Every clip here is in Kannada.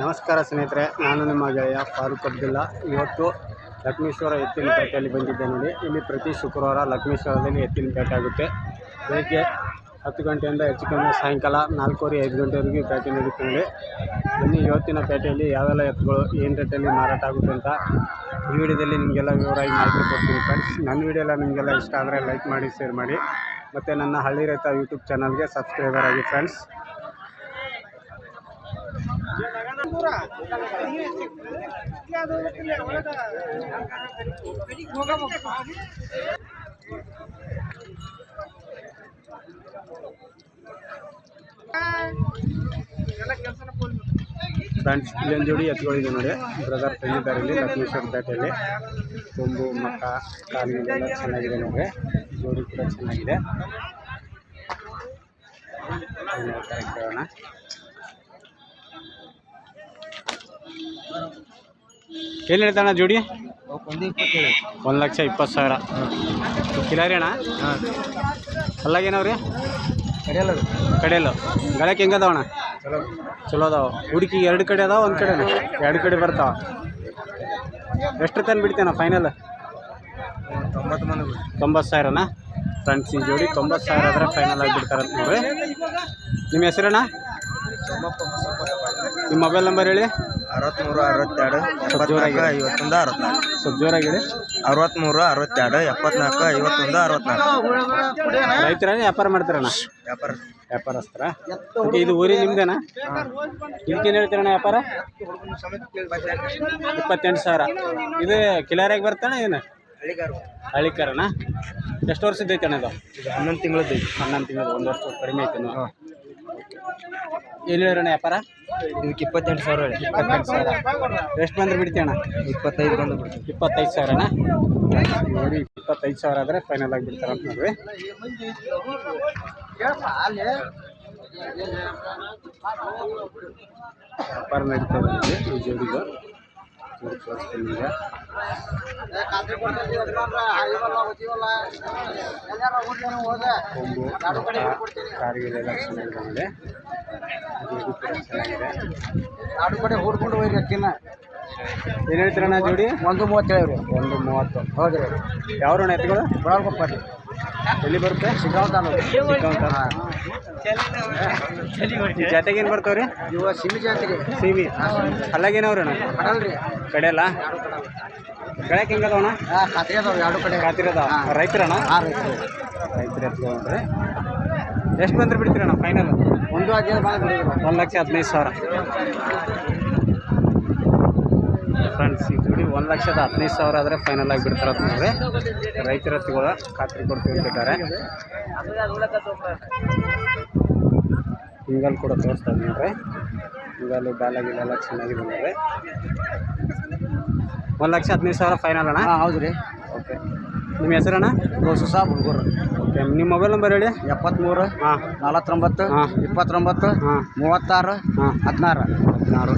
ನಮಸ್ಕಾರ ಸ್ನೇಹಿತರೆ, ನಾನು ನಿಮ್ಮ ಗೆಳೆಯ ಫಾರೂಕ್ ಅಬ್ದುಲ್ಲಾ. ಇವತ್ತು ಲಕ್ಷ್ಮೀಶ್ವರ ಎತ್ತಿನ ಪೇಟೆಯಲ್ಲಿ ಬಂದಿದ್ದೆ ನೋಡಿ. ಇಲ್ಲಿ ಪ್ರತಿ ಶುಕ್ರವಾರ ಲಕ್ಷ್ಮೀಶ್ವರದಲ್ಲಿ ಎತ್ತಿನ ಪೇಟೆ ಆಗುತ್ತೆ. ಬೆಳಗ್ಗೆ ಹತ್ತು ಗಂಟೆಯಿಂದ ಹೆಚ್ಚು ಕಮ್ಮಿ ಸಾಯಂಕಾಲ ನಾಲ್ಕೂವರೆ, ಐದು ಗಂಟೆವರೆಗೂ ಪೇಟೆ ನಡೀತು ನೋಡಿ. ಇವತ್ತಿನ ಪೇಟೆಯಲ್ಲಿ ಯಾವೆಲ್ಲ ಎತ್ತುಗಳು, ಏನು ರೇಟಲ್ಲಿ ಮಾರಾಟ ಆಗುತ್ತೆ ಅಂತ ಈ ವಿಡಿಯೋದಲ್ಲಿ ನಿಮಗೆಲ್ಲ ವಿವರವಾಗಿ ಮಾಹಿತಿ ಕೊಡ್ತೀನಿ ಫ್ರೆಂಡ್ಸ್ ನನ್ನ ವಿಡಿಯೋ ಎಲ್ಲ ನಿಮಗೆಲ್ಲ ಇಷ್ಟ ಆದರೆ ಲೈಕ್ ಮಾಡಿ ಶೇರ್ ಮಾಡಿ. ಮತ್ತು ನನ್ನ ಹಳ್ಳಿ ರೈತ ಯೂಟ್ಯೂಬ್ ಚಾನಲ್ಗೆ ಸಬ್ಸ್ಕ್ರೈಬರ್ ಆಗಿ ಫ್ರೆಂಡ್ಸ್ ಫ್ರೆಂಡ್ಸ್ ಇಲ್ಲೊಂದು ಜೋಡಿ ಎತ್ತುಗಳಿದೆ ನೋಡಿ. ಬ್ರದರ್ ತಂದಿದ್ದಾರೆ ಇಲ್ಲಿ, ಲಕ್ಷ್ಮೇಶ್ವರ ಪೇಟೆಯಲ್ಲಿ. ಕೊಂಬು, ಮಕ್ಕ ಕಾಲಿಗೆಲ್ಲ ಚೆನ್ನಾಗಿದೆ ನೋಡಿ. ಜೋಡಿ ಕೂಡ ಚೆನ್ನಾಗಿದೆ. ಕೇಳೋಣ ಏನು ಹೇಳ್ತಾಣ ಜೋಡಿ? ಒಂದು ಲಕ್ಷ ಇಪ್ಪತ್ತು ಸಾವಿರ. ಕಿಲಾರಿ ಅಣ್ಣ? ಅಲ್ಲಾಗೇನವ್ರಿ ಕಡೆಯಲ್ಲ ಗಳಕ್ಕೆ ಹೆಂಗದವಣ್ಣ ಚಲೋ ಚಲೋ ಅದಾವ. ಹುಡುಕಿ ಎರಡು ಕಡೆ ಅದಾವ, ಒಂದು ಕಡೆ ಎರಡು ಕಡೆ ಬರ್ತಾವ. ಎಷ್ಟು ತಂದು ಬಿಡ್ತೇನ ಫೈನಲ್ ತೊಂಬತ್ತು ಸಾವಿರನಾ? ಫ್ರೆಂಡ್ಸ್ ಜೋಡಿ ತೊಂಬತ್ತು ಸಾವಿರ ಆದರೆ ಫೈನಲ್ ಆಗಿ ನೋಡಿ ನೋಡ್ರಿ. ನಿಮ್ಮ ಹೆಸರಣ್ಣ? ನಿಮ್ಮ ಮೊಬೈಲ್ ನಂಬರ್ ಹೇಳಿ. ಅರವತ್ತ್ಮೂರು ಅರವತ್ತೆರಡು ಜೋರಾಗಿ. ಎಪ್ಪತ್ನಾಲ್ಕು ಐವತ್ತೊಂದು ಅರವತ್ನಾಲ್ಕು. ಸ್ವಲ್ಪ ಜೋರಾಗಿ ಹೇಳಿ ಅರವತ್ತ್ಮೂರು ಅರವತ್ತೆರಡು ಎಪ್ಪತ್ನಾಲ್ಕು ಐವತ್ತೊಂದು ಅರವತ್ನಾಲ್ಕು. ರೈತರ ವ್ಯಾಪಾರ ಮಾಡ್ತಾರಣ್ಣ? ವ್ಯಾಪಾರ. ವ್ಯಾಪಾರಸ್ತರ ಓಕೆ ಇದು ಊರಿ ನಿಮ್ದೇನಾ? ಇದಕ್ಕೇನು ಹೇಳ್ತೀರಣ್ಣ ವ್ಯಾಪಾರ? ಇಪ್ಪತ್ತೆಂಟು ಸಾವಿರ. ಇದು ಕಿಲಾರಿಯಾಗಿ ಬರ್ತಾನೆ ಏನು ಹಳ್ಳಿಕಾರಣ್ಣ. ಎಷ್ಟು ವರ್ಷದ ಐತೆ ಅಣ್ಣ ಇದು? ಇದು ಹನ್ನೊಂದು ತಿಂಗಳದ್ದು ಹನ್ನೊಂದು ತಿಂಗಳು ಒಂದು ವರ್ಷ ಕಡಿಮೆ ಐತೆ ಏನು ಹೇಳಿರಣ್ಣ ವ್ಯಾಪಾರ? ಇದಕ್ಕೆ ಇಪ್ಪತ್ತೆಂಟು ಸಾವಿರ ಹೇಳಿ ಇಪ್ಪತ್ತೆಂಟು ಸಾವಿರ. ಎಷ್ಟು ಬಂದ್ರೆ ಬಿಡ್ತೀವಿ ಅಣ್ಣ ಇಪ್ಪತ್ತೈದು ಬಂದು ಬಿಡ್ತೀವಿ. ಇಪ್ಪತ್ತೈದು ಸಾವಿರನ? ನೋಡಿ ಇಪ್ಪತ್ತೈದು ಸಾವಿರ ಆದರೆ ಫೈನಲ್ ಆಗಿ ಬಿಡ್ತಾರೆ ಅಂತ ನೋಡ್ರಿ. ವ್ಯಾಪಾರ ನಡೀತಾ ಇದೆ ನೋಡಿ ಈ ಜೋಡಿದು. ನೋಡಿ ತೋರಿಸ್ತೀನಿ ನಿಮಗೆ ಕೊಂಬು ಕಾರಿಗೆಲ್ಲ ಚೆನ್ನಾಗಿದೆ ನೋಡಿ ಕೂಡ ಹುಡ್ಕೊಂಡು ಹೋಗ್ರಿ ಅಕ್ಕಿನ. ಏನು ಹೇಳ್ತೀರಣ್ಣ ಜೋಡಿ? ಒಂದು ಮೂವತ್ತು ರೀ ಒಂದು ಮೂವತ್ತು. ಹೌದು ರೀ ಯಾವ್ರಣ್ಣ ಎತ್ತುಗಳು? ಬರೋಲ್ಕೊಪ್ಪ ರೀ ಎಲ್ಲಿ ಬರುತ್ತೆ? ಸಿಗ್ಗಾಂವ್ ತಾಲೂಕು. ಈ ಜಾತ್ರೆಗೆ ಏನು ಬರ್ತಾವ್ರಿ? ಇವ ಸಿಮಿ ಜಾತಿಗೆ ಸಿಮಿ. ಅಲ್ಲಾಗೇನವ್ರಣ್ಣ ಕಡಲ್ ರೀ ಕಡೆಯಲ್ಲ ಬೆಳಕ್ಕೆ ಹೆಂಗದವಣ ಖಾತ್ರಿ ಅದಾವ ಎರಡು ಕಡೆ. ಅದಾವ. ರೈತರಣ್ಣ? ಹಾಂ ರೈತರು. ರೈತರ ಎಷ್ಟು ಬಂದ್ರೆ ಬಿಡ್ತೀರಣ್ಣ ಫೈನಲ್ ಒಂದು ಲಕ್ಷ ಹದಿನೈದು ಸಾವಿರ. ಫ್ರೆಂಡ್ಸ್ ಈ ಜೋಡಿ ಒಂದು ಲಕ್ಷದ ಹದಿನೈದು ಸಾವಿರ ಆದರೆ ಫೈನಲ್ ಆಗಿ ಬಿಡ್ತಾರೆ ನೋಡ್ರಿ ರೈತರ ಹತ್ತಿಗಳ ಖಾತ್ರಿ ಕೊಡ್ತೀವಿ ಅಂತಿದ್ದಾರೆ ಹಿಂಗಲ್ ಕೂಡ ತೋರಿಸ್ತಾ ನೋಡ್ರಿ. ಹಿಂಗಲ್ಲು ಬಾಲ ಗಿಲೆಲ್ಲ ಚೆನ್ನಾಗಿದೆ ನೋಡ್ರಿ ಒಂದು ಲಕ್ಷ ಹದಿನೈದು ಸಾವಿರ ಫೈನಲ್ ಅಣ್ಣ? ಹೌದು ರೀ. ಓಕೆ ನಿಮ್ಮ ಹೆಸರಣ್ಣ? ದೋಸು ಸಾಬ್ ಹುಡುಗರು. ಓಕೆ ನಿಮ್ಮ ಮೊಬೈಲ್ ನಂಬರ್ ಹೇಳಿ. ಎಪ್ಪತ್ತ್ಮೂರು ಹಾಂ. ನಲವತ್ತೊಂಬತ್ತು ಹಾಂ. ಇಪ್ಪತ್ತೊಂಬತ್ತು ಹಾಂ. ಮೂವತ್ತಾರು ಹಾಂ. ಹದಿನಾರು. ಹದಿನಾರು.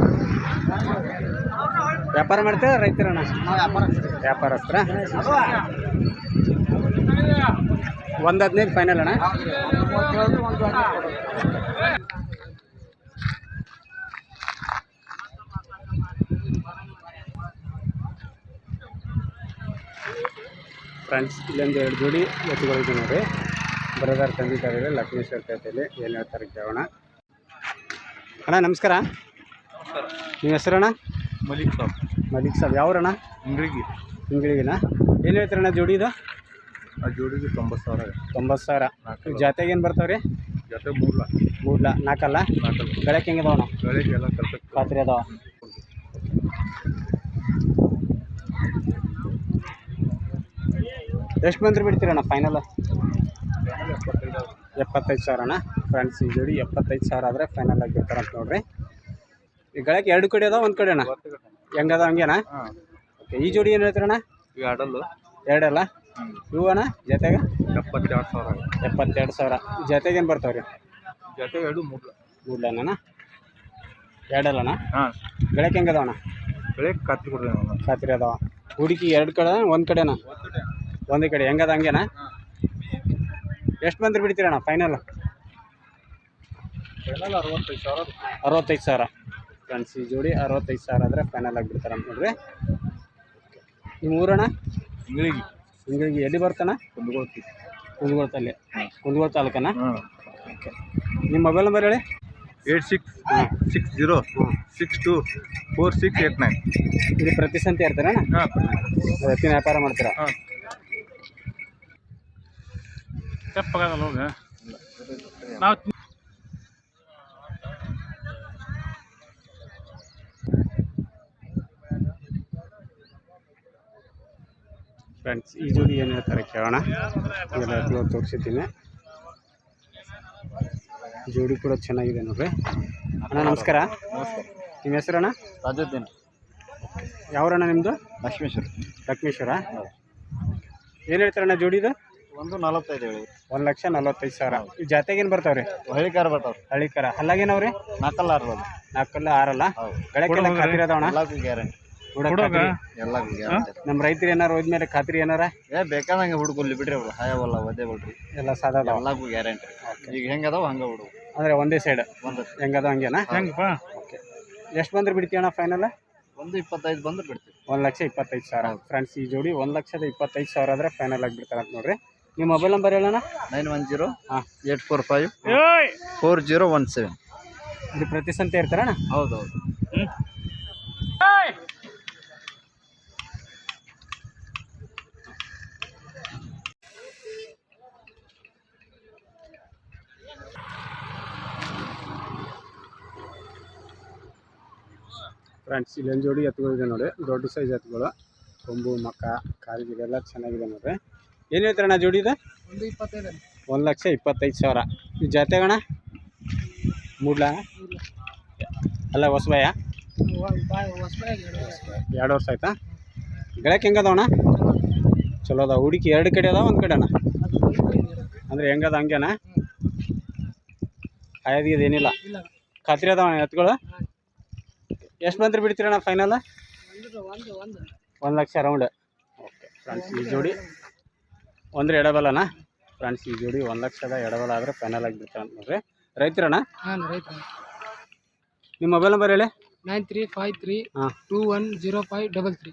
ವ್ಯಾಪಾರ ಮಾಡ್ತೀರಾ ರೈತರಣ್ಣ ವ್ಯಾಪಾರಸ್ತ್ರ ಒಂದು ಹದಿನೈದು ಫೈನಲ್ ಅಣ್ಣ ಒಂದು ಮೂವತ್ತೇಳು ಒಂದು ಹದಿನೈದು ಕೊಡು. ಫ್ರೆಂಡ್ಸ್ ಇಲ್ಲೊಂದು ಎರಡು ಜೋಡಿ ಎತ್ತುಗಳಿದೆ ನೋಡಿ. ಬ್ರದರ್ ತಂದಿದ್ದಾರೆ ಲಕ್ಷ್ಮೇಶ್ವರ ಪೇಟೆಯಲ್ಲಿ ಏನು ಹೇಳ್ತಾರೆ ಕೇಳೋಣ ಅಣ್ಣ ನಮಸ್ಕಾರ. ನಿಮ್ಮ ಹೆಸರಣ್ಣ? ಮಲಿಕ್ ಸಾಬ್. ಮಲಿಕ್ ಸಾಬ್. ಯಾವ್ರಣ್ಣ ಇಂಗ್ಳಿಗೆ ಹಿಂಗಳಿಗೆನ ಏನು ಹೇಳ್ತಾರಣ್ಣ ಜೋಡಿ ಇದು? ಆ ಜೋಡಿಗೆ ತೊಂಬತ್ತು ಸಾವಿರ ತೊಂಬತ್ತು ಸಾವಿರ. ಜಾತೆಗೆ ಏನು ಬರ್ತಾವೆ ರೀ ಜೊತೆ ಮೂರು ಲಾಕ್ ಮೂಡ್ಲ ನಾಲ್ಕಲ್ಲ? ನಾಲ್ಕಲ್ಲ. ಬೆಳಕ್ಕೆ ಹೆಂಗಿದಾವಣ್ಣ ಗಳಿಗೆ ಎಲ್ಲ ಕಲ್ಸಕ್ಕೆ ಖಾತ್ರಿ ಅದಾವ? ಎಷ್ಟು ಬಂದ್ರೆ ಬಿಡ್ತೀರಣ್ಣ ಫೈನಲ್ ಎಪ್ಪತ್ತೈದು ಸಾವಿರಣ್ಣ ಸಾವಿರನ? ಫ್ರೆಂಡ್ಸ್ ಈ ಜೋಡಿ ಎಪ್ಪತ್ತೈದು ಸಾವಿರ ಆದರೆ ಫೈನಲ್ ಆಗಿ ಬಿಡ್ತಾರಂತ ನೋಡ್ರಿ. ಈ ಗಳಕ್ಕೆ ಎರಡು ಕಡೆ ಅದಾವ ಒಂದು ಕಡೆ ಅಣ್ಣ? ಹೆಂಗದ ಹಂಗೇನಾ? ಓಕೆ ಈ ಜೋಡಿ ಏನು ಹೇಳ್ತೀರಣ್ಣ? ಎರಡಲ್ಲು. ಎರಡಲ್ಲ? ಇವು ಅಣ್ಣ ಜೊತೆಗೆ? ಎಪ್ಪತ್ತೆರಡು ಸಾವಿರ ಎಪ್ಪತ್ತೆರಡು ಸಾವಿರ. ಜೊತೆಗೆ ಏನು ಬರ್ತಾವೆ ರೀ? ಜೊತೆಗೆ ಎರಡು ಮೂಡ್ಲ. ಮೂಡ್ಲಣ್ಣ ಎರಡಲ್ಲಣ್ಣ ಹಾಂ. ಗಳಕ್ಕೆ ಹೆಂಗದವಣ್ಣ ಗಳಕ್ಕೆ ಕತ್ತಿ ಕೊಡ್ರಿ ಖಾತ್ರಿ ಅದಾವ. ಹುಡುಕಿ ಎರಡು ಕಡೆ ಒಂದು ಕಡೆನಾ? ಒಂದೇ ಕಡೆ. ಹೆಂಗದ ಹಂಗೇನಾ? ಎಷ್ಟು ಬಂದ್ರೆ ಬಿಡ್ತೀರಣ್ಣ ಫೈನಲ್ ಫೈನಲ್ ಅರವತ್ತೈದು ಸಾವಿರ ಅರವತ್ತೈದು ಸಾವಿರ. ಫ್ರೆಂಡ್ಸ್ ಈ ಜೋಡಿ ಅರವತ್ತೈದು ಸಾವಿರ ಆದರೆ ಫೈನಲ್ ಆಗಿಬಿಡ್ತಾರೆ ಅಂತ ನೋಡ್ರಿ. ನಿಮ್ಮ ಊರಣ್ಣ? ಹಿಂಗಳಿಗೆ ಹಿಂಗಳಿಗೆ ಎಲ್ಲಿ ಬರ್ತಾನ ಕುಂದಗೋಳ್ತಿ ಕುಂದಗೋಳ್ತಲ್ಲಿ ಕುಂದಗೋಳ ತಾಲೂಕನ? ಓಕೆ ನಿಮ್ಮ ಮೊಬೈಲ್ ನಂಬರ್ ಹೇಳಿ. Eight six six zero six two four six eight nine. ಇಲ್ಲಿ ಪ್ರತಿ ಸಂತೆ ಇರ್ತಾರಣ್ಣ? ಹಾಂ. ವ್ಯಾಪಾರ ಮಾಡ್ತೀರಾ? ಹಾಂ. ತೆಪ್ಪಗಲ್ಲ ಹೋಗ. ನಾವು ಫ್ರೆಂಡ್ಸ್ ಈ ಜೋಡಿ ಏನು ಹೇಳ್ತಾರೆ ಕೇಳೋಣ. ಎಲ್ಲ ತೋರಿಸಿದ್ದೀನಿ. ಜೋಡಿ ಕೂಡ ಚೆನ್ನಾಗಿದೆ ನೋಡ್ರಿ. ಅಣ್ಣ ನಮಸ್ಕಾರ. ನಮಸ್ಕಾರ. ನಿಮ್ಮ ಅಣ್ಣ ರಾಜೋದ್ದೇನೆ. ಯಾವ್ರಣ್ಣ ನಿಮ್ಮದು ಲಕ್ಷ್ಮೇಶ್ವರ. ಲಕ್ಷ್ಮೇಶ್ವರ. ಏನು ಹೇಳ್ತಾರಣ್ಣ ಜೋಡಿದು ಒಂದು ನಲವತ್ತೈದು ಹೇಳಿ ಒಂದು ಲಕ್ಷ ನಲವತ್ತೈದು ಸಾವಿರ. ಈ ಜಾತ್ಯಾಗೇನು ಬರ್ತಾವ್ರಿ? ಹಳ್ಳಿ ಕಾರ ಬರ್ತಾವ್ರಿ. ಹಳ್ಳಿಕರ. ಹಲ್ಲಾಗೇನವ್ರಿ? ನಾಲ್ಕಲ್ಲ ಆರ್ಬೋದು. ನಾಲ್ಕಲ್ಲ ಆರಲ್ಲ? ಹೌದು. ಗಳಕ್ಕೆಲ್ಲ ಖಾತ್ರಿ ಅದಾವಣ ಎಲ್ಲಕ್ಕೂ ಗ್ಯಾರಂಟಿ. ಎಲ್ಲಕ್ಕೂ ಗ್ಯಾರಂಟಿ ನಮ್ಮ ರೈತರು ಏನಾರ ಹೋದ್ಮೇಲೆ ಖಾತ್ರಿ ಏನಾರ? ಏ ಬೇಕಾದಂಗೆ ಹುಡುಗಲ್ಲಿ ಬಿಡ್ರಿ ಅವ್ರು. ಹಾಯವಲ್ಲ ಒದ್ದೆ ಬಿಡ್ರಿ. ಎಲ್ಲ ಸಾದಾ ಅದಾವ? ಎಲ್ಲಕ್ಕೂ ಗ್ಯಾರಂಟಿ ಈಗ ಹೆಂಗದಾವ ಹಂಗೆ ಹುಡುಗ ಅಂದ್ರೆ ಒಂದೇ ಸೈಡ್ ಒಂದು ಹೆಂಗದ ಹಂಗೇನಾ? ಹೆಂಗಪ್ಪ ಓಕೆ. ಎಷ್ಟು ಬಂದ್ರೆ ಬಿಡ್ತೀಯಣ್ಣ ಫೈನಲ್ ಒಂದು ಇಪ್ಪತ್ತೈದು ಬಂದ್ರೆ ಬಿಡ್ತೀವಿ. ಒಂದು ಲಕ್ಷ ಇಪ್ಪತ್ತೈದು ಸಾವಿರ. ಫ್ರೆಂಡ್ಸ್ ಈ ಜೋಡಿ ಒಂದು ಲಕ್ಷದ ಇಪ್ಪತ್ತೈದು ಸಾವಿರ ಆದ್ರೆ ಫೈನಲ್ ಆಗಿಬಿಡ್ತಾರೆ ಅಂತ ನೋಡ್ರಿ. ನಿಮ್ಮ ಮೊಬೈಲ್ ನಂಬರ್ ಹೇಳೋಣ ನೈನ್ ಒನ್ ಜೀರೋ ಹಾಂ. Eight four five four zero one seven. ಇದು ಪ್ರತಿ ಸಂತೆ ಇರ್ತಾರಣ್ಣ? ಹೌದು ಹೌದು ಫ್ರೆಂಡ್ಸ್ ಇಲ್ಲೊಂದು ಜೋಡಿ ಎತ್ತುಗಳಿದೆ ನೋಡಿ. ದೊಡ್ಡ ಸೈಜ್ ಎತ್ತುಗಳು. ಕೊಂಬು ಮಕ್ಕ ಕಾಲಿಗೆ ಇದೆಲ್ಲ ಚೆನ್ನಾಗಿದೆ ನೋಡ್ರಿ. ಏನು ಹೇಳ್ತಾರಣ್ಣ ಜೋಡಿ ಇದು ಒಂದು ಇಪ್ಪತ್ತೈದು ಒಂದು ಲಕ್ಷ ಇಪ್ಪತ್ತೈದು ಸಾವಿರ. ಜಾತೆಗಣ ಮೂಡ್ಲ? ಅಲ್ಲ ಹೊಸಬಾಯ ಎರಡು ವರ್ಷ ಆಯ್ತಾ? ಗಳಕ್ಕೆ ಹೆಂಗದವಣ ಚಲೋ ಅದಾವ. ಹುಡುಕಿ ಎರಡು ಕಡೆ ಅದಾವ ಒಂದು ಅಣ್ಣ? ಅಂದ್ರೆ ಹೆಂಗದ ಹಂಗೇನ? ಆಯದಿಗೆ ಏನಿಲ್ಲ. ಖಾತ್ರಿ ಅದಾವಣ ಎತ್ಗಳು ಎಷ್ಟು ಬಂದ್ರೆ ಬಿಡ್ತೀರಣ್ಣ ಫೈನಲ್ ಒಂದು ಲಕ್ಷ ರೌಂಡ್ ಓಕೆ ಫ್ರೆಂಡ್ಸ್ ಈ ಜೋಡಿ. ಒಂದ್ರೆ ಎಡಬಲನಾ? ಫ್ರೆಂಡ್ಸ್ ಈ ಜೋಡಿ ಒಂದು ಲಕ್ಷದ ಎಡಬಲ ಆದರೆ ಫೈನಲ್ ಆಗಿಬಿಡ್ತಾರೆ ಅಂತ ನೋಡ್ರಿ. ರೈತರಣ್ಣ ಹಾಂ ರೈತ. ನಿಮ್ಮ ಮೊಬೈಲ್ ನಂಬರ್ ಹೇಳಿ? ನೈನ್ ತ್ರೀ ಫೈವ್ ತ್ರೀ ಹಾಂ. Two one zero five double three.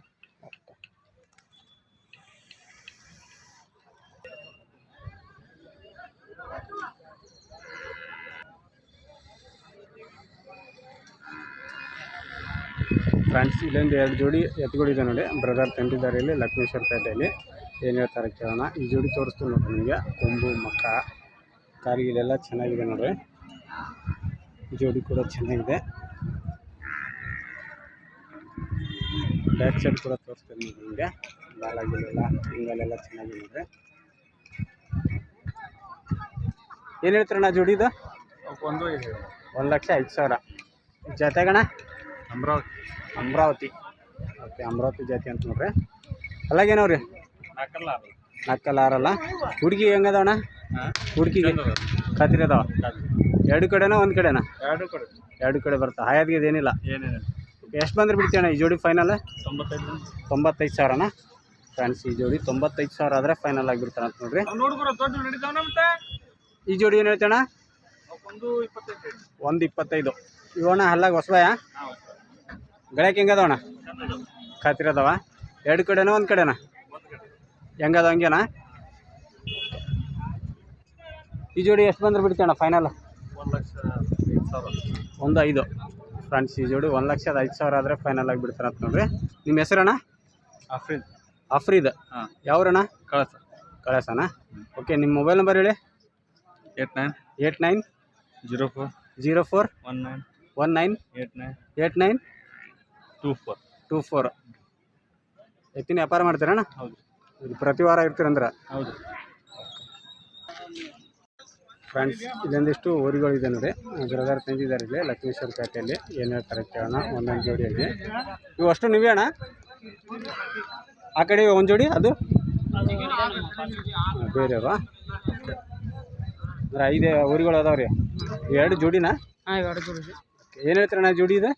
Friends ಇಲ್ಲೊಂದು ಎರಡು ಜೋಡಿ ಎತ್ತುಗಳಿದೆ ನೋಡಿ. ಬ್ರದರ್ ತಂದಿದ್ದಾರೆ ಇಲ್ಲಿ ಲಕ್ಷ್ಮೇಶ್ವರ ಪೇಟೆಯಲ್ಲಿ. ಏನು ಹೇಳ್ತಾರೆ ಕೇಳೋಣ. ಈ ಜೋಡಿ ತೋರಿಸ್ತೀನಿ ನೋಡಿ ನಿಮಗೆ. ಕೊಂಬು ಮಕ್ಕ ಕಾರ್ಗಿಲೆಲ್ಲ ಚೆನ್ನಾಗಿದೆ ನೋಡ್ರಿ. ಈ ಜೋಡಿ ಕೂಡ ಚೆನ್ನಾಗಿದೆ. ಬ್ಯಾಕ್ ಸೈಡ್ ಕೂಡ ತೋರಿಸ್ತೀನಿ ನೋಡಿ ನಿಮಗೆ. ಬಾಲಾಗಿಲೆಲ್ಲ ಹಿಂಗಲೆಲ್ಲ ಚೆನ್ನಾಗಿದೆ ನೋಡ್ರಿ. ಏನು ಹೇಳ್ತಾರಣ್ಣ ಜೋಡಿದು ಒಂದು ಒಂದು ಲಕ್ಷ ಐದು ಸಾವಿರ. ಜೊತೆಗಣ ಅಮರಾವತಿ. ಅಮರಾವತಿ. ಓಕೆ ಅಮರಾವತಿ ಜಾತಿ ಅಂತ ನೋಡ್ರಿ. ಅಲ್ಲಾಗೇನವ್ರಿ? ನಾಲ್ಕಲ್ಲ ಆರಲ್ಲ ಹುಡುಗಿ ಹೆಂಗದವಣ ಹುಡುಗಿಗೆ? ಖಾತ್ರಿ ಅದಾವ? ಎರಡು ಕಡೆನ ಒಂದು ಕಡೆನ? ಎರಡು ಕಡೆ. ಎರಡು ಕಡೆ ಬರ್ತಾ. ಹಾಯಾದ್ಗೆ ಏನಿಲ್ಲ? ಎಷ್ಟು ಬಂದ್ರೆ ಬಿಡ್ತೀಯಣ್ಣ ಈ ಜೋಡಿ ಫೈನಲ್ ತೊಂಬತ್ತೈದು ತೊಂಬತ್ತೈದು ಸಾವಿರನಾ ಫ್ರೆಂಡ್ಸ್ ಈ ಜೋಡಿ ತೊಂಬತ್ತೈದು ಸಾವಿರ ಆದರೆ ಫೈನಲ್ ಆಗಿಬಿಡ್ತಾನೆ ಅಂತ ನೋಡ್ರಿ. ಈ ಜೋಡಿ ಏನು ಹೇಳ್ತಾಣ ಒಂದು ಇಪ್ಪತ್ತೈದು ಒಂದು ಇಪ್ಪತ್ತೈದು. ಇವಣ್ಣ ಹಲ್ಲಾಗ ಹೊಸಬಾಯ? ಗಳಕ್ಕೆ ಹೆಂಗದವಣ ಖಾತ್ರಿ ಅದಾವ? ಎರಡು ಕಡೆನ ಒಂದು ಕಡೆನಾ? ಹೆಂಗದ ಹಂಗೇನಾ? ಈ ಜೋಡಿ ಎಷ್ಟು ಬಂದ್ರೆ ಬಿಡ್ತೀಯಣ್ಣ ಫೈನಲ್ ಒಂದು ಲಕ್ಷ ಐದು ಸಾವಿರ. ಒಂದು ಐದು. ಫ್ರೆಂಡ್ಸ್ ಈ ಜೋಡಿ ಒಂದು ಲಕ್ಷದ ಐದು ಸಾವಿರ ಆದರೆ ಫೈನಲ್ ಆಗಿ ಬಿಡ್ತಾರೆ ಅಂತ ನೋಡ್ರಿ. ನಿಮ್ಮ ಹೆಸರಣ್ಣ? ಅಫ್ರೀದ್ ಅಫ್ರೀದ್ ಹಾಂ. ಯಾವ್ರಣ್ಣ? ಕಳಸ. ಕಳಸಣ್ಣ ಓಕೆ ನಿಮ್ಮ ಮೊಬೈಲ್ ನಂಬರ್ ಹೇಳಿ. Eight nine. Eight nine. Zero four. Zero four. One nine. One nine. Eight nine. Eight nine. Two four. Two four. ಎತ್ತಿನ ವ್ಯಾಪಾರ ಮಾಡ್ತೀರಣ್ಣ? ಹೌದು. ಪ್ರತಿ ವಾರ ಇರ್ತೀರಂದ್ರೆ ಹೌದು. ಫ್ರೆಂಡ್ಸ್ ಇದೊಂದಿಷ್ಟು ಊರುಗಳಿದೆ ನೋಡಿ. ಬ್ರದರ್ ತಂದಿದ್ದಾರೆ ಇಲ್ಲಿ ಲಕ್ಷ್ಮೇಶ್ವರ ಪೇಟೆಯಲ್ಲಿ. ಏನು ಹೇಳ್ತಾರೆ ಕೇಳೋಣ ಒಂದೊಂದು ಜೋಡಿಯಲ್ಲಿ ಇವು ಅಷ್ಟು ನೀವೇ ಅಣ್ಣ? ಆ ಕಡೆ ಒಂದು ಜೋಡಿ ಅದು? ಬೇರೆಯವ ಬೇರೆಯವ್ರಾ ಅಂದ್ರೆ ಐದು ಊರಿಗಳು ಅದಾವ ರೀ. ಎರಡು ಜೋಡಿನಾ? ಹಾಂ ಎರಡು ಜೋಡಿ ಏನು ಹೇಳ್ತೀರಣ್ಣ ಜೋಡಿ ಇದು?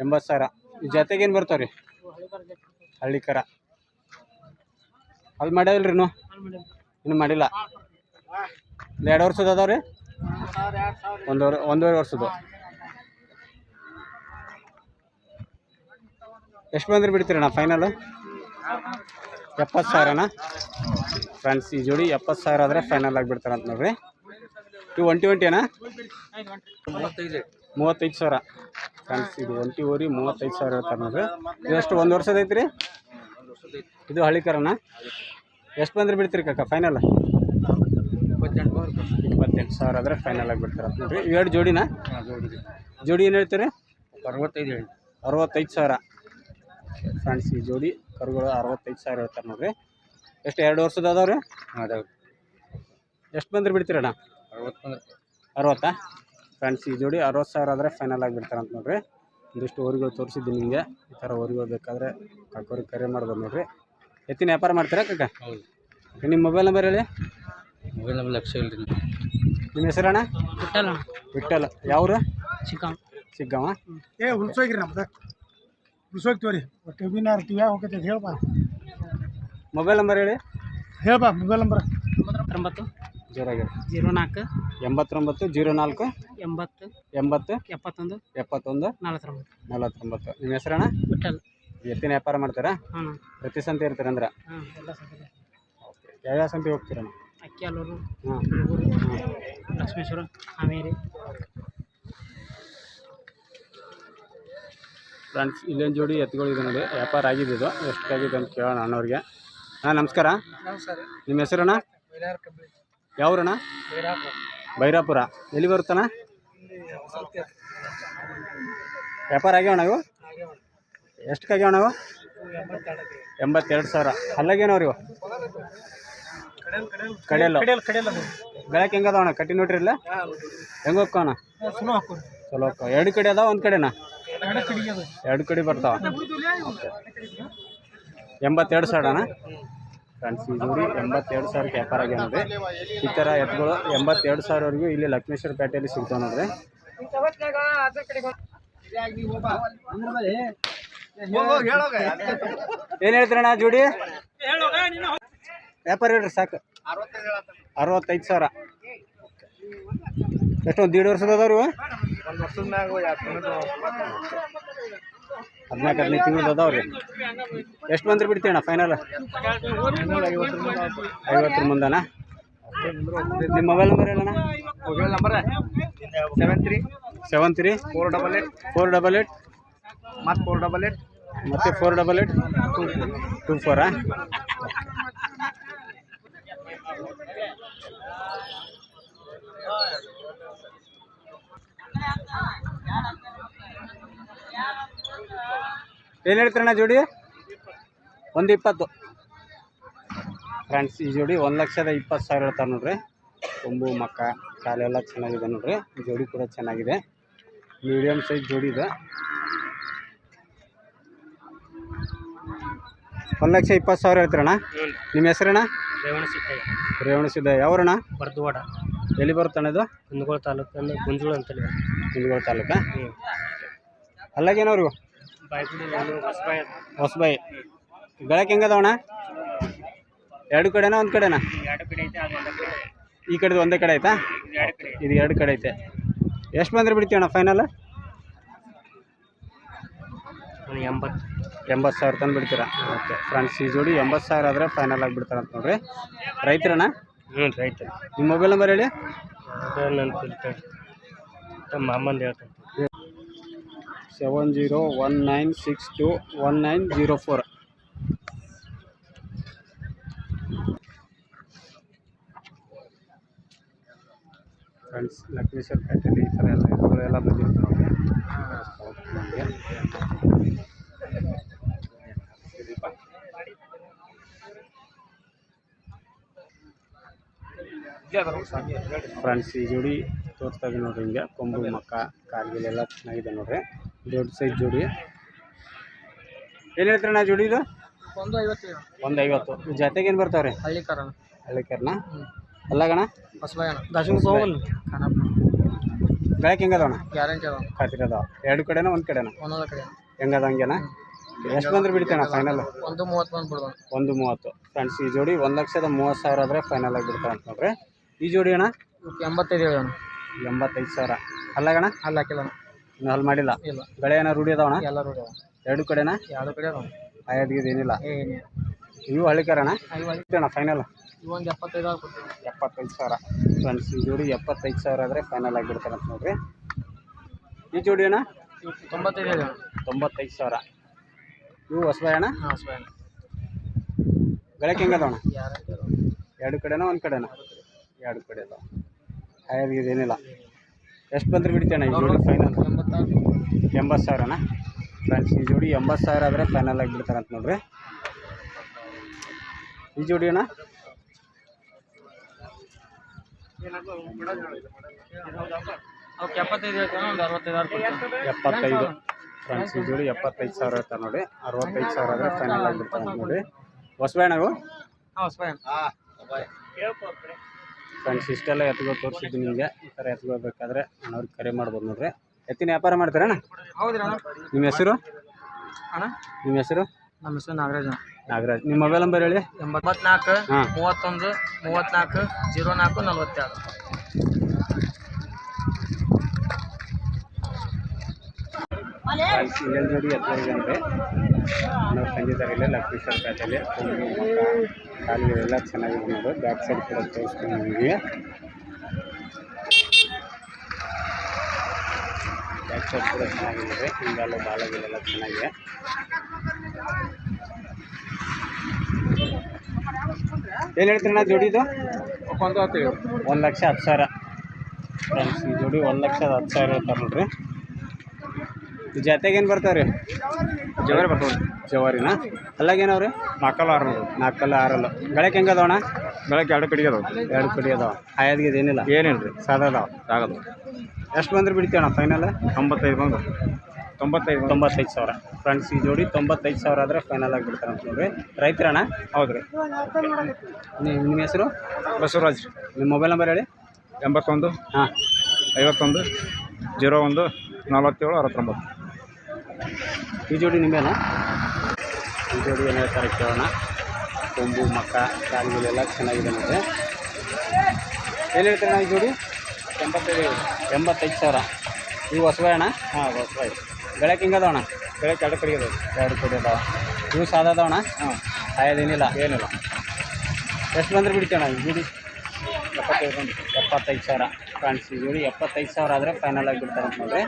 ಎಂಬತ್ತು ಸಾವಿರ ಈ ಜೊತೆಗೆ ಏನು ಬರ್ತಾವೆ ರೀ. ಹಳ್ಳಿಕರ. ಅಲ್ಲಿ ಮಾಡ್ಯಾವಲ್ರಿ ರೀ ಇನ್ನೂ ಮಾಡಿಲ್ಲ. ಇಲ್ಲಿ ಎರಡು ವರ್ಷದ ಅದಾವ ರೀ ಒಂದೂವರೆ ಒಂದೂವರೆ ವರ್ಷದ್ದು. ಎಷ್ಟು ಬಂದ್ರೆ ಬಿಡ್ತೀರಣ್ಣ ಫೈನಲ್ ಎಪ್ಪತ್ತು ಸಾವಿರನಾ? ಫ್ರೆಂಡ್ಸ್ ಈ ಜೋಡಿ ಎಪ್ಪತ್ತು ಸಾವಿರ ಆದರೆ ಫೈನಲ್ ಆಗಿ ಅಂತ ನೋಡ್ರಿ. ಇವು ಒಂಟಿ ಒಂಟಿನಾ ಮೂವತ್ತೈದು ಸಾವಿರ. ಫ್ರೆಂಡ್ಸ್ ಇದು ಒಂಟಿ ಊರಿ ಮೂವತ್ತೈದು ಸಾವಿರ ಇರ್ತಾರೆ ನೋಡ್ರಿ. ಇದು ಎಷ್ಟು, ಒಂದು ವರ್ಷದ ಐತ್ರಿ? ಇದು ಹಳ್ಳಿಕರನ ಎಷ್ಟು ಬಂದ್ರೆ ಬಿಡ್ತೀರಿ ಕಾಕ ಫೈನಲ್ ಇಪ್ಪತ್ತೆಂಟು ಇಪ್ಪತ್ತೆಂಟು ಸಾವಿರ ಆದರೆ ಫೈನಲ್ ಆಗಿ ಬಿಡ್ತಾರೆ. ಅಂತ ನೋಡ್ರಿ ಜೋಡಿನ? ಜೋಡಿನಾ ಜೋಡಿ ಏನು ಹೇಳ್ತೀರಿ? ಅರವತ್ತೈದು ಹೇಳಿ. ಅರವತ್ತೈದು ಸಾವಿರ. ಫ್ರೆಂಡ್ಸ್ ಈ ಜೋಡಿ ಕರುಗಳು ಅರವತ್ತೈದು ಸಾವಿರ ಹೇಳ್ತಾರೆ ನೋಡಿರಿ. ಎಷ್ಟು ಎರಡು ವರ್ಷದ ಅದಾವ್ರಿ? ಅದಾವೆ. ಎಷ್ಟು ಬಂದ್ರೆ ಬಿಡ್ತೀರಣ್ಣ ಅರವತ್ತು ಅರವತ್ತಾ? ಫ್ರೆಂಡ್ಸ್ ಈ ಜೋಡಿ ಅರವತ್ತು ಸಾವಿರ ಆದರೆ ಫೈನಲ್ ಆಗಿ ಬಿಡ್ತಾರಂತ ನೋಡ್ರಿ. ಒಂದಿಷ್ಟು ಊರಿಗಳು ತೋರಿಸಿದ್ದೀನಿ ನಿಮಗೆ. ಈ ಥರ ಊರಿಗೆ ಬೇಕಾದ್ರೆ ಕಾಕೋರಿಗೆ ಕರೆ ಮಾಡ್ಬೋದು ನೋಡಿರಿ. ಎತ್ತಿನ ವ್ಯಾಪಾರ ಮಾಡ್ತೀರಾ ಕಾಕ? ಹೌದು. ನಿಮ್ಮ ಮೊಬೈಲ್ ನಂಬರ್ ಹೇಳಿ. ಮೊಬೈಲ್ ನಂಬರ್ ಲಕ್ಷ ಇಲ್ಲ ನಿಮ್ಮ ಹೆಸರಣ್ಣ ವಿಠಲ್ ವಿಠಲ್ ಯಾವ್ರು? ಚಿಕ್ಕಮ್ಮ. ಸಿಗ್ಗಾವ ಏ ಹುಲ್ಸೋಗ್ರಿ ನಮ್ದು. ಹುಲ್ಸೋಗ್ತೀವ್ರಿ ಒಟ್ಟು ಬಿನ್ನಾರ ಯಾವ ಹೋಗತ್ತೈತೆ ಹೇಳ್ಬಾ. ಮೊಬೈಲ್ ನಂಬರ್ ಹೇಳಿ. ಹೇಳ್ಬಾ ಮೊಬೈಲ್ ನಂಬರ್. ಒಂಬತ್ತು ಜೋರಾಗಿ ಜೀರೋ ನಾಲ್ಕು. ಎಂಬತ್ತೊಂಬತ್ತು ಜೀರೋ ನಾಲ್ಕು. ಎಂಬತ್ತು. ಎಂಬತ್ತು. ಎಪ್ಪತ್ತೊಂದು. ಎಪ್ಪತ್ತೊಂದು. ನಲವತ್ತೊಂಬತ್ತು. ನಲವತ್ತೊಂಬತ್ತು. ನಿಮ್ಮ ಹೆಸರಣ್ಣ? ಬಿಟ್ಟಲ್ಲ ಎತ್ತಿನ ವ್ಯಾಪಾರ ಮಾಡ್ತೀರಾ? ಹಾಂ ಪ್ರತಿ ಸಂತೆ ಇರ್ತೀರಂದ್ರೆ ಹಾಂ ಎಲ್ಲ ಸಿಗ್ತದೆ ಯಾವ್ಯಾವ ಸಂತೆ ಹೋಗ್ತೀರಣ್ಣ ಅಕ್ಕಿ ಅಲ್ಲೂರು ಹಾಂ. ಲಕ್ಷ್ಮೇಶ್ವರ ಹಾವೇರಿ. ಫ್ರೆಂಡ್ಸ್ ಇಲ್ಲೊಂದು ಜೋಡಿ ಎತ್ತುಗಳಿದೆ ನೋಡಿ. ವ್ಯಾಪಾರ ಆಗಿದೆ ಇದು. ಎಷ್ಟಾಗಿದೆ ಅಂತ ಕೇಳೋಣ ಅಣ್ಣವ್ರಿಗೆ. ಹಾಂ ನಮಸ್ಕಾರ. ನಿಮ್ಮ ಹೆಸರಣ್ಣ? ಯಾವ್ರಣ್ಣ? ಬೈರಾಪುರ. ಎಲ್ಲಿ ಬರುತ್ತಣ್ಣ? ವ್ಯಾಪಾರ ಆಗ್ಯಾವಣ ಇವು? ಎಷ್ಟಕ್ಕೆ ಆಗ್ಯಾವಣ ಇವು? ಎಂಬತ್ತೆರಡು ಸಾವಿರ. ಅಲ್ಲಾಗೇನವ್ರಿ ಕಡೆಯಲ್ಲ. ಬೆಳಕ್ಕೆ ಹೆಂಗದ ಅಣ್ಣ? ಕಟ್ಟಿ ನೋಡ್ರಿ ಇಲ್ಲ? ಹೆಂಗ ಹೋಗ್ಕೋಣ ಚಲೋ ಹೋಗ್ತಾವ. ಎರಡು ಕಡೆ ಅದಾವ, ಒಂದು ಕಡೆನಾ? ಎರಡು ಕಡೆ ಬರ್ತಾವ. ಎಂಬತ್ತೆರಡು ಸಾವಿರನಾ ಫ್ರೆಂಡ್ಸ್ ಜೋಡಿ ಎಂಬತ್ತೆರಡು ಸಾವಿರ ವ್ಯಾಪಾರ ಆಗ್ಯಾವ ನೋಡ್ರಿ ಈ ಥರ ಎತ್ತುಗಳು ಎಂಬತ್ತೆರಡು ಸಾವಿರವರೆಗೂ ಇಲ್ಲಿ ಲಕ್ಷ್ಮೇಶ್ವರ ಪೇಟೆಯಲ್ಲಿ ಸಿಗ್ತಾವೆ ನೋಡ್ರಿ. ಏನು ಹೇಳ್ತೀರಣ್ಣ ಜೋಡಿ? ವ್ಯಾಪಾರ ಹೇಳ್ರಿ ಸಾಕು. ಅರವತ್ತೈದು ಸಾವಿರ. ಎಷ್ಟೊಂದು, ದೀಡ್ ವರ್ಷದ ಅದಾವ್ರಿ? ಹದಿನಾಲ್ಕು ಹದಿನೈದು ತಿಂಗಳು ಅದಾವ್ರಿ ಎಷ್ಟು ಬಂದ್ರೆ ಬಿಡ್ತೀವಣ್ಣ ಫೈನಲ್ ಐವತ್ತರ ಮುಂದನಾ? ನಿಮ್ಮ mobile number ಹೇಳಣ್ಣ. Mobile number seven three seven three four double eight four double eight ಮತ್ತು ಫೋರ್ ಡಬಲ್ ಏಟ್ ಮತ್ತೆ ಫೋರ್ ಡಬಲ್ ಏಟ್ ಟೂ ಫೋರಾ ಏನು ಹೇಳ್ತೀರಣ್ಣ ಜೋಡಿ? ಒಂದು ಇಪ್ಪತ್ತು. ಫ್ರೆಂಡ್ಸ್ ಈ ಜೋಡಿ ಒಂದು ಲಕ್ಷದ ಇಪ್ಪತ್ತು ಸಾವಿರ ಹೇಳ್ತಾರೆ ನೋಡ್ರಿ. ಕೊಂಬು ಮಕ್ಕ ಕಾಲೆಲ್ಲ ಚೆನ್ನಾಗಿದೆ ನೋಡ್ರಿ. ಜೋಡಿ ಕೂಡ ಚೆನ್ನಾಗಿದೆ. ಮೀಡಿಯಮ್ ಸೈಜ್ ಜೋಡಿ ಇದೆ. ಒಂದು ಲಕ್ಷ ಇಪ್ಪತ್ತು ಸಾವಿರ ಹೇಳ್ತೀರಣ್ಣ ನಿಮ್ಮ ಹೆಸರಣ್ಣ ರೇವಣ ಸಿದ್ದಯ್ಯ. ರೇವಣ ಸಿದ್ದಯ್ಯ. ಬರ್ದುವಾಡ. ಎಲ್ಲಿ ಬರುತ್ತಣ್ಣ ಇದು? ಕುಂದಗೋಳ ತಾಲೂಕು ಅಂತ ಅಂತೇಳಿ. ಹಿಂದ್ಗೋಳ ತಾಲೂಕಾ? ಅಲ್ಲಾಗೇನವ್ರಿಗೂ ಹೊಸಬಾಯಿ. ಬೆಳಕ್ ಹೆಂಗದವಣ ಎರಡು ಕಡೆನಾ ಒಂದು ಕಡೆನಾ? ಐತೆ ಈ ಕಡೆದು ಒಂದೇ ಕಡೆ ಆಯ್ತಾ? ಇದು ಎರಡು ಕಡೆ ಐತೆ. ಎಷ್ಟು ಬಂದ್ರೆ ಬಿಡ್ತೀವಣ್ಣ ಫೈನಲ್ ಒಂದು ಎಂಬತ್ತು. ಎಂಬತ್ತು ಸಾವಿರ ತಂದು ಬಿಡ್ತೀರಾ? ಓಕೆ. ಫ್ರೆಂಡ್ಸ್ ಈ ಜೋಡಿ ಎಂಬತ್ತು ಸಾವಿರ ಆದರೆ ಫೈನಲ್ ಆಗಿಬಿಡ್ತಾರೆ ಬಿಡ್ತಾರಂತ ನೋಡ್ರಿ. ರೈತರಣ್ಣ? ಹ್ಞೂ ರೈತ ನಿಮ್ಮ ಮೊಬೈಲ್ ನಂಬರ್ ಹೇಳಿ? ನನ್ನ ತಮ್ಮ ಅಮ್ಮಂದು ಹೇಳ್ತಾನೆ seven zero one nine six two one nine zero four. Friends Lakshmeshwar ಪೇಟೆಯಲ್ಲಿ ಈ ಥರ ಎಲ್ಲ ಎತ್ತುಗಳು ಎಲ್ಲ ಬಂದಿರ್ತಾವೆ ಫ್ರೆಂಡ್ಸ್, ಈ ಜೋಡಿ ತೋರಿಸ್ತಾ ಇದ್ದೀವಿ ನೋಡ್ರಿ ಹಿಂಗೆ. ಕೊಂಬು ಮಕ್ಕ ಕಾರ್ಗಿಲ್ ಎಲ್ಲ ಚೆನ್ನಾಗಿದೆ ನೋಡ್ರಿ. ದೊಡ್ಡ ಸೈಜ್ ಜೋಡಿ. ಏನು ಹೇಳ್ತೀರಣ್ಣ ಜೋಡಿ ಇದು? ಒಂದು ಐವತ್ತು ಒಂದು ಐವತ್ತು ಜೊತೆಗೆ ಏನು ಬರ್ತಾವೆ ರೀ ಹಳ್ಳಿ ಕಾರ ಹಳ್ಳಿಕರ್ನ ಅಲ್ಲಾಗಣ? ಹೊಸಬಾಯಿ ದಾಶಿಂಗ್ ಹೋಗಲ್ಲ ಖಾನಾಪುರ ಬೆಳಕ್ಕೆ ಹೆಂಗೆ ಅದಾವಣ ಗ್ಯಾರಂಟಿ ಅದ ಖಾತ್ರಿ ಅದಾವ. ಎರಡು ಕಡೆನ ಒಂದು ಕಡೆನ? ಒಂದೊಂದು ಕಡೆ. ಹೆಂಗದ ಹಂಗೆನ? ಎಷ್ಟು ಬಂದ್ರೆ ಬಿಡ್ತೇಣ ಫೈನಲ್ ಒಂದು ಮೂವತ್ತು ಬಂದು ಬಿಡ್ಬೋದು. ಒಂದು ಮೂವತ್ತು. ಫ್ರೆಂಡ್ಸ್ ಈ ಜೋಡಿ ಒಂದು ಲಕ್ಷದ ಮೂವತ್ತು ಸಾವಿರ ಆದರೆ ಫೈನಲ್ ಆಗಿ ಬಿಡ್ತಾರೆ ಅಂತ ನೋಡ್ರಿ. ಈ ಜೋಡಿ ಅಣ್ಣ? ಎಂಬತ್ತೈದು ಹೇಳೋಣ ಎಂಬತ್ತೈದು ಸಾವಿರ. ಅಲ್ಲಾಗಣ? ಅಲ್ಲ ಹಾಕಿಲ್ಲ ಇನ್ನು ಅಲ್ಲಿ ಮಾಡಿಲ್ಲ. ಇಲ್ಲ. ಬೆಳೆ ಏನೋ ರೂಢಿ ಅದಾವಣ ಎಲ್ಲ ರೂಢಿ ಅವ ಎರಡು ಕಡೆನಾ? ಎರಡು ಕಡೆ ಅದಾವ. ಆಯಾದ್ಗಿದ್ ಏನಿಲ್ಲ. ಏನು ಇವು ಹಳ್ಳಿಕಾರಣ? ಅಣ್ಣ ಫೈನಲ್ ಇವೊಂದು ಎಪ್ಪತ್ತೈದು ಆಗ್ಬಿಡ್ತೀವಿ ಎಪ್ಪತ್ತೈದು ಸಾವಿರ. ಫ್ರೆಂಡ್ಸ್ ಈ ಜೋಡಿ ಎಪ್ಪತ್ತೈದು ಸಾವಿರ ಆದರೆ ಫೈನಲ್ ಆಗಿಬಿಡ್ತಾರೆ ಅಂತ ನೋಡ್ರಿ. ಈ ಜೋಡಿ ಅಣ್ಣ? ತೊಂಬತ್ತೈದು ತೊಂಬತ್ತೈದು ಸಾವಿರ. ಇವು ಹೊಸಬಾಯಣ್ಣ ಅಣ್ಣ? ಹಾಂ ಸ್ಪೈನ್ ಗಳಕ್ಕೆ ಹೆಂಗೆ ಅದಾವಣ ಎರಡು ಕಡೆನೋ ಒಂದು ಕಡೆನೋ? ಎರಡು ಕಡೆ ಅದಾವ. ಆಯಾದ್ಗಿದ್ ಏನಿಲ್ಲ. ಎಷ್ಟು ಬಂದ್ರೆ ಬಿಡ್ತೀಯಣ್ಣ ಈ ಜೋಡಿ ಫೈನಲ್ ಎಂಬತ್ತು ಸಾವಿರನಾ? ಫ್ರೆಂಡ್ಸ್ ಈ ಜೋಡಿ ಎಂಬತ್ತು ಸಾವಿರ ಆದರೆ ಫೈನಲ್ ಆಗಿಬಿಡ್ತಾರೆ ಅಂತ ನೋಡ್ರಿ. ಈ ಜೋಡಿ ಅಣ್ಣ? ಎಪ್ಪತ್ತೈದು ಫ್ರೆಂಡ್ಸ್ ಈ ಜೋಡಿ ಎಪ್ಪತ್ತೈದು ಸಾವಿರ ಇರ್ತಾರೆ ನೋಡಿ. ಅರವತ್ತೈದು ಸಾವಿರ ಆದರೆ ಫೈನಲ್ ಆಗಿಬಿಡ್ತಾರೆ ಅಂತ ನೋಡಿ ಹೊಸಬೇಣ ಇವು? ಹಾಂ ಫ್ರೆಂಡ್ಸ್ ಇಷ್ಟೆಲ್ಲ ಎತ್ತುಗಳು ತೋರಿಸಿದ್ದು ನಿಮಗೆ. ಈ ಥರ ಬೇಕಾದ್ರೆ ಅವ್ರಿಗೆ ಕರೆ ಮಾಡ್ಬೋದು ನೋಡ್ರಿ. ಎತ್ತಿನ ವ್ಯಾಪಾರ ಮಾಡ್ತಾರೆ ಹೌದ್ರಿ ಅಣ್ಣ. ನಿಮ್ಮ ಹೆಸರು? ಅಣ್ಣ? ನಿಮ್ಮ ಹೆಸರು? ನಮ್ಮ ಹೆಸರು ನಾಗರಾಜ್ ನಾಗರಾಜ್. ನಿಮ್ಮ ಮೊಬೈಲ್ ನಂಬರ್ ಹೇಳಿ? ಎಂಬತ್ನಾಲ್ಕು ಮೂವತ್ತೊಂದು ಮೂವತ್ತ್ನಾಲ್ಕು ಜೀರೋ ನಾಲ್ಕು ನಲ್ವತ್ತೆರಡು. ಫ್ರೆಂಡ್ಸ್ ಇಲ್ಲೆಲ್ಲ ಜೋಡಿ ಎತ್ತುವರೆಗೆ ಗಂಟೆ ನಾವು ತಂದಿದ್ದಾರೆ ಲಕ್ಷ್ಮೀಶ್ವರ ಪೇಟೆಯಲ್ಲಿ ಕಾಲುಗಳೆಲ್ಲ ಚೆನ್ನಾಗಿದೆ ನೋಡು ಬ್ಯಾಕ್ ಸೈಡ್ ಕೂಡ ತೋರಿಸ್ತೀನಿ ನಿಮಗೆ ಬ್ಯಾಕ್ ಸೈಡ್ ಕೂಡ ಚೆನ್ನಾಗಿದೆ ಹಿಂಗೆಲ್ಲ ಬಾಲಗಳೆಲ್ಲ ಚೆನ್ನಾಗಿದೆ ಏನು ಹೇಳ್ತೀರಣ್ಣ ಜೋಡಿದು ಒಂದು ಲಕ್ಷ ಹತ್ತು ಸಾವಿರ. ಫ್ರೆಂಡ್ಸ್ ಈ ಜೋಡಿ ಒಂದು ಲಕ್ಷದ ಹತ್ತು ಸಾವಿರ ಇರ್ತಾರೆ ನೋಡ್ರಿ. ಈ ಜೊತೆಗೆ ಏನು ಬರ್ತಾವೆ ರೀ ಜವರಿ ಬರ್ತಾವೆ ಜವಾರಿನ ಅಲ್ಲಾಗೇನವ್ರಿ ನಾಲ್ಕಲ್ಲ ಆರು ನಾಲ್ಕಲ್ಲ ಆರಲ್ಲ. ಗಳಕ್ಕೆ ಹೆಂಗೆ ಅದಾವಣ ಬೆಳಗ್ಗೆ ಎರಡು ಕಡೆಗೆ ಅದಾವ. ಎರಡು ಕಡಿ ಅದಾವ. ಆಯ್ದಿಗೆ ಏನಿಲ್ಲ? ಏನಿಲ್ಲ ರೀ ಸಾದಾ ಅದಾವ. ಆಗದು ಎಷ್ಟು ಬಂದ್ರೆ ಬಿಡ್ತೀವಣ್ಣ ಫೈನಲ್ ತೊಂಬತ್ತೈದು ಬಂದು ತೊಂಬತ್ತೈದು ತೊಂಬತ್ತೈದು ಸಾವಿರ. ಫ್ರೆಂಡ್ಸ್ ಈ ಜೋಡಿ ತೊಂಬತ್ತೈದು ಸಾವಿರ ಆದರೆ ಫೈನಲ್ ಆಗಿಬಿಡ್ತಾರೆ ಅಂತ ನೋಡ್ರಿ. ರೈತರಣ್ಣ? ಹೌದು ರೀ ನಿಮ್ಮ ನಿಮ್ಮ ಹೆಸರು? ಬಸವರಾಜ್. ನಿಮ್ಮ ಮೊಬೈಲ್ ನಂಬರ್ ಹೇಳಿ. ಎಂಬತ್ತೊಂದು ಹಾಂ. ಐವತ್ತೊಂದು ಜೀರೋ ಒಂದು ನಲವತ್ತೇಳು ಅರವತ್ತೊಂಬತ್ತು. ಈ ಜೋಡಿ ನಿಮ್ಮೇನ ಈ ಜೋಡಿ ಏನು ಹೇಳ್ತಾರೆ ಕೇಳೋಣ. ಕೊಂಬು ಮಕ್ಕ ಕಾಲುಗಳೆಲ್ಲ ಚೆನ್ನಾಗಿದೆ ಮತ್ತೆ. ಏನು ಹೇಳ್ತೀರಣ್ಣ ಈ ಜೋಡಿ? ಎಂಬತ್ತೈದು. ಎಂಬತ್ತೈದು ಸಾವಿರ. ಇವು ಹೊಸಬ ಅಣ್ಣ? ಹಾಂ ಹೊಸಬ ಬೆಳಕ್ಕೆ ಹಿಂಗೆ ಅದಾವಣ್ಣ ಬೆಳಗ್ಗೆ ಎರಡು ಕೊಡಿ ಅದಾವೆ ಎರಡು ಕಡೆ ಅದಾವ. ಇವು ಸಾದ ಅದಾವಣ್ಣ ಹಾಂ. ಆಯೋದೇನಿಲ್ಲ ಏನಿಲ್ಲ? ಎಷ್ಟು ಬಂದ್ರೆ ಬಿಡ್ತೀವಣ್ಣ ಈ ಜೋಡಿ? ಎಪ್ಪತ್ತೈದು ಬಂದು ಎಪ್ಪತ್ತೈದು ಸಾವಿರ. ಫ್ರೆಂಡ್ಸ್ ಈ ಜೋಡಿ ಎಪ್ಪತ್ತೈದು ಸಾವಿರ ಆದರೆ ಫೈನಲ್ ಆಗಿ ಬಿಡ್ತಾರೆ ಅಂತ ನೋಡ್ರಿ.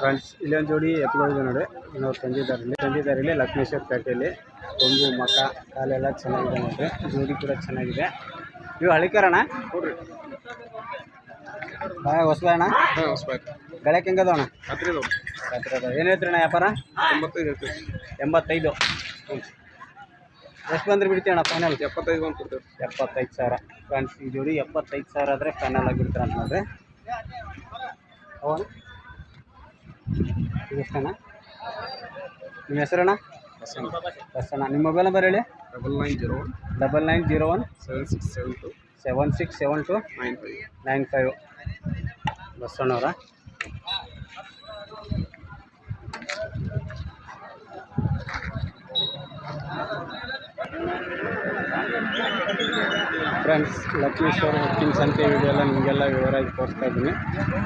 ಫ್ರೆಂಡ್ಸ್ ಇಲ್ಲೊಂದು ಜೋಡಿ ಎತ್ಕೊಳ್ಳೋದು ನೋಡಿ. ನಾವು ತಂದಿದ್ದಾರೆ ಇಲ್ಲಿ ತಂದಿದ್ದಾರೆ ಇಲ್ಲಿ ಲಕ್ಷ್ಮೇಶ್ವರ ಪೇಟೆಯಲ್ಲಿ ಕೊಂಬು ಮಕ ಕಾಲೆಲ್ಲ ಚೆನ್ನಾಗಿದೆ ನೋಡ್ರಿ ಜೋಡಿ ಕೂಡ ಚೆನ್ನಾಗಿದೆ. ನೀವು ಹಳಿಕರಣ ನೋಡ್ರಿ ಹೊಸಬ ಅಣ್ಣ ಹೊಸಬಾಯ್ ಗಳಕ್ಕೆ ಹೆಂಗದವಣ ಅಣ್ಣ ಏನು ಹೇಳ್ತೀರಣ್ಣ ವ್ಯಾಪಾರ? ತೊಂಬತ್ತೈದು ಎಂಬತ್ತೈದು. ಎಷ್ಟು ಬಂದ್ರೆ ಬಿಡ್ತೀವಣ್ಣ ಫೈನಲ್ ಎಪ್ಪತ್ತೈದು ಬಂದು ಕೊಡ್ತೇವೆ ಎಪ್ಪತ್ತೈದು ಸಾವಿರ. ಫ್ರೆಂಡ್ಸ್ ಈ ಜೋಡಿ ಎಪ್ಪತ್ತೈದು ಸಾವಿರ ಆದರೆ ಫೈನಲ್ ಆಗಿಬಿಡ್ತಾರೆ ಅಂತ ನೋಡ್ರಿ. ಅವನು? ಎಷ್ಟಣ್ಣ? ನಿಮ್ಮ ಹೆಸರಣ್ಣ ಬಸ್ಸಣ್ಣ ನಿಮ್ಮ ಮೊಬೈಲ್ ನಂಬರ್ ಹೇಳಿ. Double nine zero one double nine zero one seven six seven two seven six seven two nine five. Nine five. ಬಸವಣ್ಣವರ? Friends Lakshmeshwar ಹುಟ್ಟಿನ ಸಂತೆ ವಿಡಿಯೋ ಎಲ್ಲ ನಿಮಗೆಲ್ಲ ವಿವರವಾಗಿ ತೋರಿಸ್ತಾ ಇದ್ದೀನಿ.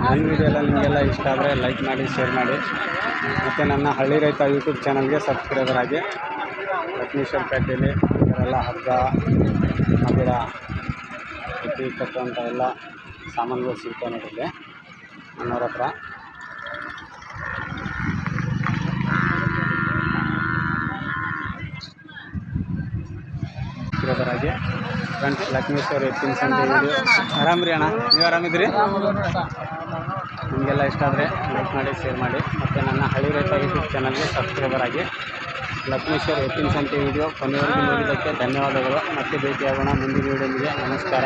ನನ್ನ ವಿಡಿಯೋ ಎಲ್ಲ ನಿಮಗೆಲ್ಲ ಇಷ್ಟ ಆದರೆ ಲೈಕ್ ಮಾಡಿ ಶೇರ್ ಮಾಡಿ. ಮತ್ತು ನನ್ನ ಹಳ್ಳಿ ರೈತ ಯೂಟ್ಯೂಬ್ ಚಾನಲ್ಗೆ ಸಬ್ಸ್ಕ್ರೈಬರ್ ಆಗಿ ಲಕ್ಷ್ಮೀಶ್ವರ ಪೇಟೆಯಲ್ಲಿ ಎಲ್ಲ ಹಗ್ಗ ಹಗುರ ಇಟ್ಟಿ ಕಟ್ಟುವಂಥ ಎಲ್ಲ ಸಾಮಾನುಗಳು ಸಿಗ್ತಾವೆ ನೋಡಿದ್ದೆ. ನನ್ನವ್ರ ಹತ್ರ. ಇರೋದರಾಗಿ ಫ್ರೆಂಡ್ಸ್ ಲಕ್ಷ್ಮೇಶ್ವರ ಎತ್ತಿನ ಸಂತೆ ವಿಡಿಯೋ ಆರಾಮ್ರಿ ಅಣ್ಣ? ನೀವು ಆರಾಮಿದ್ರಿ ನಿಮಗೆಲ್ಲ ಇಷ್ಟ ಆದರೆ ಲೈಕ್ ಮಾಡಿ ಶೇರ್ ಮಾಡಿ. ಮತ್ತು ನನ್ನ ಹಳ್ಳಿ ರೈತ ಯೂಟ್ಯೂಬ್ ಚಾನಲ್ಗೆ ಸಬ್ಸ್ಕ್ರೈಬರ್ ಆಗಿ ಲಕ್ಷ್ಮೇಶ್ವರ ಎತ್ತಿನ ಸಂತೆ ವಿಡಿಯೋ ಕೊನೆವರೆಗೂ ನೋಡಿದ್ದಕ್ಕೆ ಧನ್ಯವಾದಗಳು. ಮತ್ತೆ ಭೇಟಿಯಾಗೋಣ ಮುಂದಿನ ವಿಡಿಯೋನಿಗೆ ನಮಸ್ಕಾರ.